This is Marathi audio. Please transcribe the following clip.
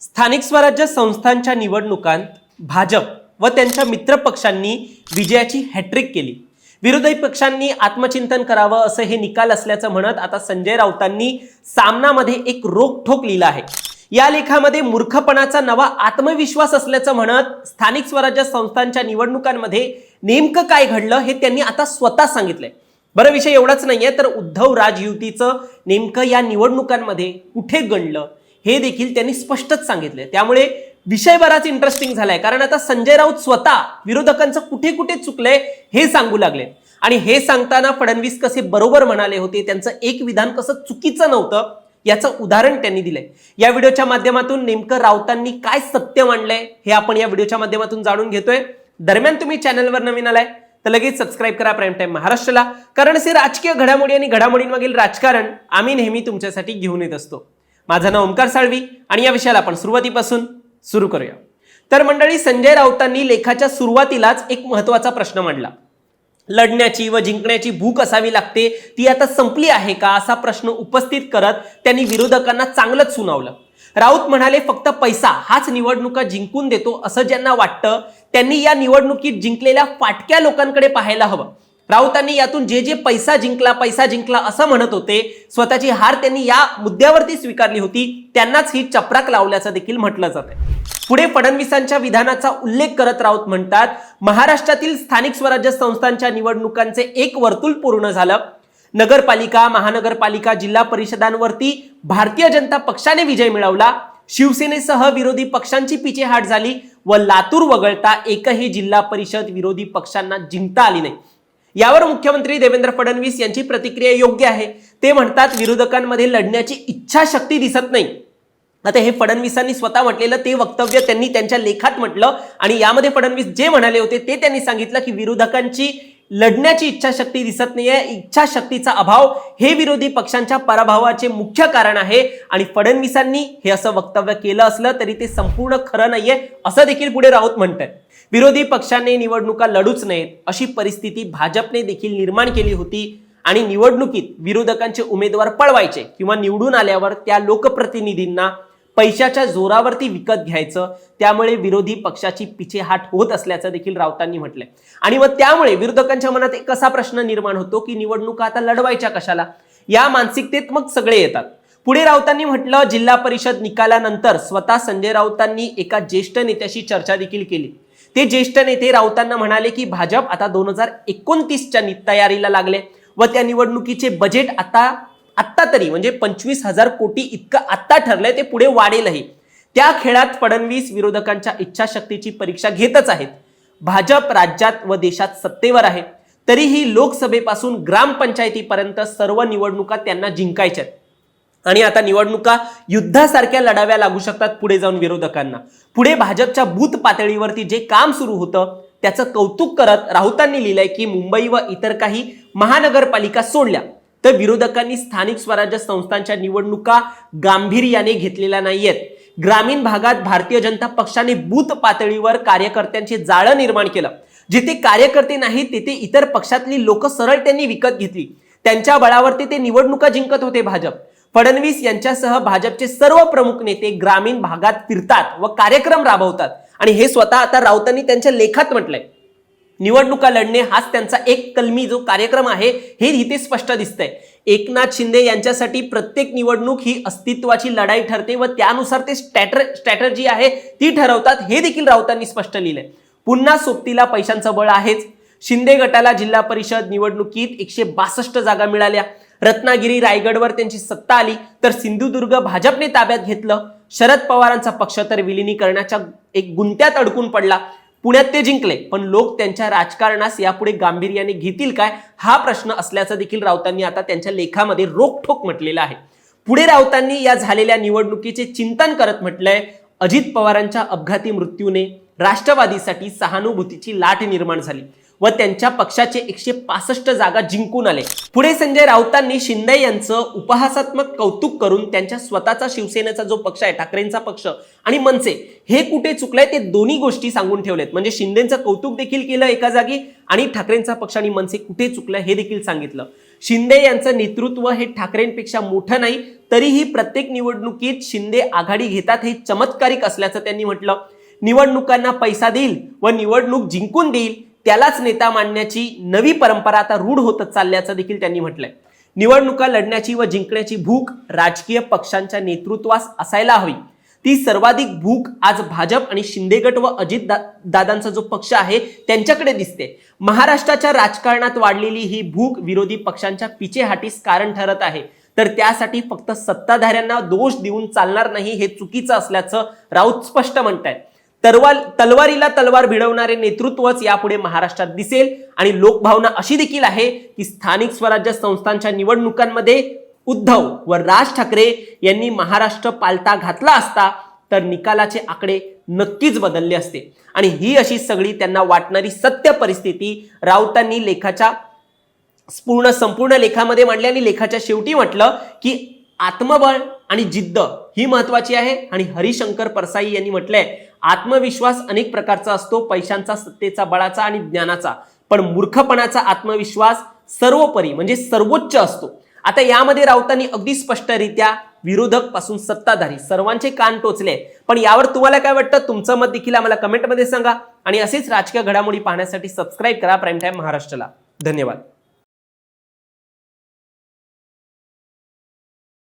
स्थानिक स्वराज्य संस्थांच्या निवडणुकांत भाजप व त्यांच्या मित्रपक्षांनी विजयाची हॅट्रिक केली. विरोधी पक्षांनी आत्मचिंतन करावं असं हे निकाल असल्याचं म्हणत आता संजय राऊतांनी सामनामध्ये एक रोखठोक लिहिलं आहे. या लेखामध्ये मूर्खपणाचा नवा आत्मविश्वास असल्याचं म्हणत स्थानिक स्वराज्य संस्थांच्या निवडणुकांमध्ये नेमकं काय घडलं हे त्यांनी आता स्वतः सांगितलंय. बरं विषय एवढाच नाहीये तर उद्धव राज युतीचं नेमकं या निवडणुकांमध्ये कुठे गणलं? हे देखील त्यांनी स्पष्टच सांगितले त्यामुळे विषय बराच इंटरेस्टिंग झालाय. कारण आता संजय राऊत स्वतः विरोधकांचं कुठे कुठे चुकलंय हे सांगू लागले. आणि हे सांगताना फडणवीस कसे बरोबर म्हणाले होते त्यांचं एक विधान कसं चुकीचं नव्हतं याचं उदाहरण त्यांनी दिलंय. या व्हिडिओच्या माध्यमातून नेमकं राऊतांनी काय सत्य मांडलंय हे आपण या व्हिडिओच्या माध्यमातून जाणून घेतोय. दरम्यान तुम्ही चॅनलवर नवीन आलाय तर लगेच सबस्क्राईब करा प्राईम टाईम महाराष्ट्राला. कारण असे राजकीय घडामोडी आणि घडामोडींमागील राजकारण आम्ही नेहमी तुमच्यासाठी घेऊन येत असतो. माझं नाव ओंकार साळवी आणि या विषयाला आपण सुरुवातीपासून सुरू करूया. तर मंडळी संजय राऊतांनी लेखाच्या सुरुवातीलाच एक महत्त्वाचा प्रश्न मांडला. लढण्याची व जिंकण्याची भूक असावी लागते ती आता संपली आहे का असा प्रश्न उपस्थित करत त्यांनी विरोधकांना चांगलंच सुनावलं. राऊत म्हणाले फक्त पैसा हाच निवडणुका जिंकून देतो असं ज्यांना वाटतं त्यांनी या निवडणुकीत जिंकलेल्या फाटक्या लोकांकडे पाहायला हवं. राऊतांनी यातून जे जे पैसा जिंकला पैसा जिंकला असं म्हणत होते स्वतःची हार त्यांनी या मुद्द्यावरती स्वीकारली होती त्यांनाच ही चपराक लावल्याचं देखील म्हटलं जातं पुढे फडणवीसांच्या विधानाचा उल्लेख करत राऊत म्हणतात महाराष्ट्रातील स्थानिक स्वराज्य संस्थांच्या निवडणुकांचे एक वर्तुळ पूर्ण झालं. नगरपालिका महानगरपालिका जिल्हा परिषदांवरती भारतीय जनता पक्षाने विजय मिळवला. शिवसेनेसह विरोधी पक्षांची पिछेहाट झाली व लातूर वगळता एकही जिल्हा परिषद विरोधी पक्षांना जिंकता आली नाही. यावर मुख्यमंत्री देवेंद्र फडणवीस यांची प्रतिक्रिया योग्य आहे. ते म्हणतात विरोधकांमध्ये लढण्याची इच्छाशक्ती दिसत नाही. आता हे फडणवीसांनी स्वतः म्हटलेलं ते वक्तव्य त्यांनी त्यांच्या लेखात म्हटलं आणि यामध्ये फडणवीस जे म्हणाले होते ते त्यांनी सांगितलं की विरोधकांची लढण्याची इच्छाशक्ती दिसत नाहीये. इच्छाशक्तीचा अभाव हे विरोधी पक्षांच्या पराभवाचे मुख्य कारण आहे. आणि फडणवीसांनी हे असं वक्तव्य केलं असलं तरी ते संपूर्ण खरं नाहीये असं देखील पुढे राऊत म्हणत विरोधी पक्षाने निवडणुका लढूच नयेत अशी परिस्थिती भाजपने देखील निर्माण केली होती. आणि निवडणुकीत विरोधकांचे उमेदवार पळवायचे किंवा निवडून आल्यावर त्या लोकप्रतिनिधींना पैशाच्या जोरावरती विकत घ्यायचं त्यामुळे विरोधी पक्षाची पिछेहाट होत असल्याचं देखील राऊतांनी म्हटलंय. आणि मग त्यामुळे विरोधकांच्या मनात एक असा प्रश्न निर्माण होतो की निवडणुका आता लढवायच्या कशाला? या मानसिकतेत मग सगळे येतात. पुढे राऊतांनी म्हटलं जिल्हा परिषद निकालानंतर स्वतः संजय राऊतांनी एका ज्येष्ठ नेत्याशी चर्चा देखील केली. ते ज्येष्ठ नेते राऊतांना म्हणाले की भाजप आता दोन हजार एकोणतीसच्या तयारीला लागले व त्या निवडणुकीचे बजेट आता आत्ता तरी म्हणजे पंचवीस हजार कोटी इतकं आत्ता ठरलंय ते पुढे वाढेलही. त्या खेळात फडणवीस विरोधकांच्या इच्छाशक्तीची परीक्षा घेतच आहेत. भाजप राज्यात व देशात सत्तेवर आहे. तरीही लोकसभेपासून ग्रामपंचायतीपर्यंत सर्व निवडणुका त्यांना जिंकायच्या आहेत. आणि आता निवडणुका युद्धासारख्या लढाव्या लागू शकतात पुढे जाऊन विरोधकांना. पुढे भाजपच्या बूथ पातळीवरती जे काम सुरू होतं त्याचं कौतुक करत राऊतांनी लिहिलंय की मुंबई व इतर काही महानगरपालिका सोडल्या. तर विरोधकांनी स्थानिक स्वराज्य संस्थांच्या निवडणुका गांभीर्याने घेतलेल्या नाहीयेत. ग्रामीण भागात भारतीय जनता पक्षाने बूथ पातळीवर कार्यकर्त्यांचे जाळं निर्माण केलं. जिथे कार्यकर्ते नाहीत तिथे इतर पक्षातली लोक सरळ त्यांनी विकत घेतली. त्यांच्या बळावरती ते निवडणुका जिंकत होते भाजप. फडणवीस यांच्यासह भाजपचे सर्व प्रमुख नेते ग्रामीण भागात फिरतात व कार्यक्रम राबवतात. आणि हे स्वतः आता राऊतांनी त्यांच्या लेखात म्हटलंय. निवडणुका लढणे हाच त्यांचा एक कलमी जो कार्यक्रम आहे हे इथे स्पष्ट दिसतंय. एकनाथ शिंदे यांच्यासाठी प्रत्येक निवडणूक ही अस्तित्वाची लढाई ठरते व त्यानुसार ते स्ट्रॅटर स्ट्रॅटर्जी आहे ती ठरवतात हे देखील राऊतांनी स्पष्ट लिहिलंय. पुन्हा सोबतीला पैशांचं बळ आहेच. शिंदे गटाला जिल्हा परिषद निवडणुकीत एकशे बासष्ट जागा मिळाल्या. रत्नागिरी रायगडवर त्यांची सत्ता आली तर सिंधुदुर्ग भाजपने ताब्यात घेतलं. शरद पवारांचा पक्ष तर विलिनीकरणाच्या एक गुंत्यात अडकून पडला. पुण्यात ते जिंकले. पण लोक त्यांच्या राजकारणास यापुढे गांभीर्याने घेतील काय? हा प्रश्न असल्याचं देखील राऊतांनी आता त्यांच्या लेखामध्ये रोखठोक म्हटलेला आहे. पुढे राऊतांनी या झालेल्या निवडणुकीचे चिंतन करत म्हटलंय अजित पवारांच्या अपघाती मृत्यूने राष्ट्रवादीसाठी सहानुभूतीची लाट निर्माण झाली. व त्यांच्या पक्षाचे एकशे पासष्ट जागा जिंकून आले. पुढे संजय राऊतांनी शिंदे यांचं उपहासात्मक कौतुक करून त्यांच्या स्वतःचा शिवसेनेचा जो पक्ष आहे ठाकरेंचा पक्ष आणि मनसे हे कुठे चुकलंय ते दोन्ही गोष्टी सांगून ठेवलेत. म्हणजे शिंदेचं कौतुक देखील केलं एका जागी आणि ठाकरेंचा पक्ष आणि मनसे कुठे चुकलं हे देखील सांगितलं. शिंदे यांचं नेतृत्व हे ठाकरेंपेक्षा मोठं नाही तरीही प्रत्येक निवडणुकीत शिंदे आघाडी घेतात हे चमत्कारिक असल्याचं त्यांनी म्हटलं. निवडणुकांना पैसा देईल व निवडणूक जिंकून देईल त्यालाच नेता मांडण्याची नवी परंपरा आता रूढ होतच चालल्याचं देखील त्यांनी म्हटलंय. निवडणुका लढण्याची व जिंकण्याची भूक राजकीय पक्षांच्या नेतृत्वास असायला हवी. ती सर्वाधिक भूक आज भाजप आणि शिंदे गट व अजित दा- दादांचा जो पक्ष आहे त्यांच्याकडे दिसते. महाराष्ट्राच्या राजकारणात वाढलेली ही भूक विरोधी पक्षांच्या पिछेहाटीस कारण ठरत आहे. तर त्यासाठी फक्त सत्ताधाऱ्यांना दोष देऊन चालणार नाही हे चुकीचं असल्याचं राऊत स्पष्ट म्हणतायत. तरवार तलवारीला तलवार भिडवणारे नेतृत्वच यापुढे महाराष्ट्रात दिसेल. आणि लोकभावना अशी देखील आहे की स्थानिक स्वराज्य संस्थांच्या निवडणुकांमध्ये उद्धव व राज ठाकरे यांनी महाराष्ट्र पालता घातला असता तर निकालाचे आकडे नक्कीच बदलले असते. आणि ही अशी सगळी त्यांना वाटणारी सत्य परिस्थिती राऊतांनी लेखाच्या पूर्ण संपूर्ण लेखामध्ये मांडली आणि लेखाच्या शेवटी म्हटलं की आत्मबळ आणि जिद्द ही महत्वाची आहे. आणि हरिशंकर परसाई यांनी म्हटलंय आत्मविश्वास अनेक प्रकारचा असतो पैशांचा सत्तेचा बळाचा आणि ज्ञानाचा. पण मूर्खपणाचा आत्मविश्वास सर्वोपरी म्हणजे सर्वोच्च असतो. आता यामध्ये राऊतांनी अगदी स्पष्टरित्या विरोधकपासून सत्ताधारी सर्वांचे कान टोचले. पण यावर तुम्हाला काय वाटतं? तुमचं मत देखील आम्हाला कमेंटमध्ये सांगा. आणि असेच राजकीय घडामोडी पाहण्यासाठी सबस्क्राईब करा प्राईम टाईम महाराष्ट्राला. धन्यवाद.